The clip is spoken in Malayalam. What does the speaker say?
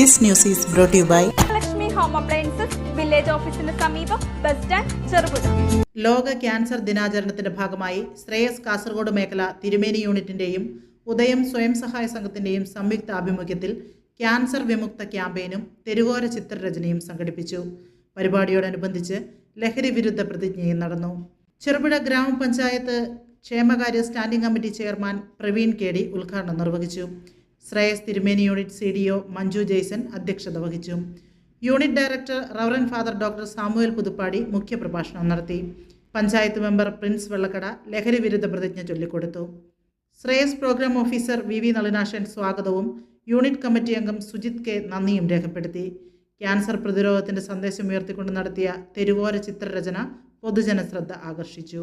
This news is brought you by Lakshmi home appliances village ഓഫീസിന് സമീപം ബസ് സ്റ്റാൻഡ് ചെറുപുഴ ലോക ക്യാൻസർ ദിനാചരണത്തിന്റെ ഭാഗമായി ശ്രേയസ് കാസർഗോഡ് മേഖല തിരുമേനി യൂണിറ്റിന്റെയും ഉദയം സ്വയം സഹായ സംഘത്തിന്റെയും സംയുക്ത ആഭിമുഖ്യത്തിൽ ക്യാൻസർ വിമുക്ത ക്യാമ്പയിനും തെരുവോര ചിത്രരചനയും സംഘടിപ്പിച്ചു. പരിപാടിയോടനുബന്ധിച്ച് ലഹരി വിരുദ്ധ പ്രതിജ്ഞയും നടന്നു. ചെറുപുഴ ഗ്രാമപഞ്ചായത്ത് ക്ഷേമകാര്യ സ്റ്റാൻഡിംഗ് കമ്മിറ്റി ചെയർമാൻ പ്രവീൺ കേടി ഡി ഉദ്ഘാടനം നിർവഹിച്ചു. Shreyas Thirumeni unit C D O Manju Jaison അധ്യക്ഷത വഹിച്ചു. Unit director reverend father doctor Samuel Puthuppadi മുഖ്യപ്രഭാഷണം നടത്തി. പഞ്ചായത്ത് മെമ്പർ പ്രിൻസ് വെള്ളക്കട ലഹരി വിരുദ്ധ പ്രതിജ്ഞ ചൊല്ലിക്കൊടുത്തു. Shreyas programme officer V V Nalinashan സ്വാഗതവും യൂണിറ്റ് കമ്മിറ്റി അംഗം സുജിത് കെ നന്ദിയും രേഖപ്പെടുത്തി. ക്യാൻസർ പ്രതിരോധത്തിന്റെ സന്ദേശം ഉയർത്തിക്കൊണ്ട് നടത്തിയ തെരുവോര ചിത്രരചന പൊതുജന ശ്രദ്ധ ആകർഷിച്ചു.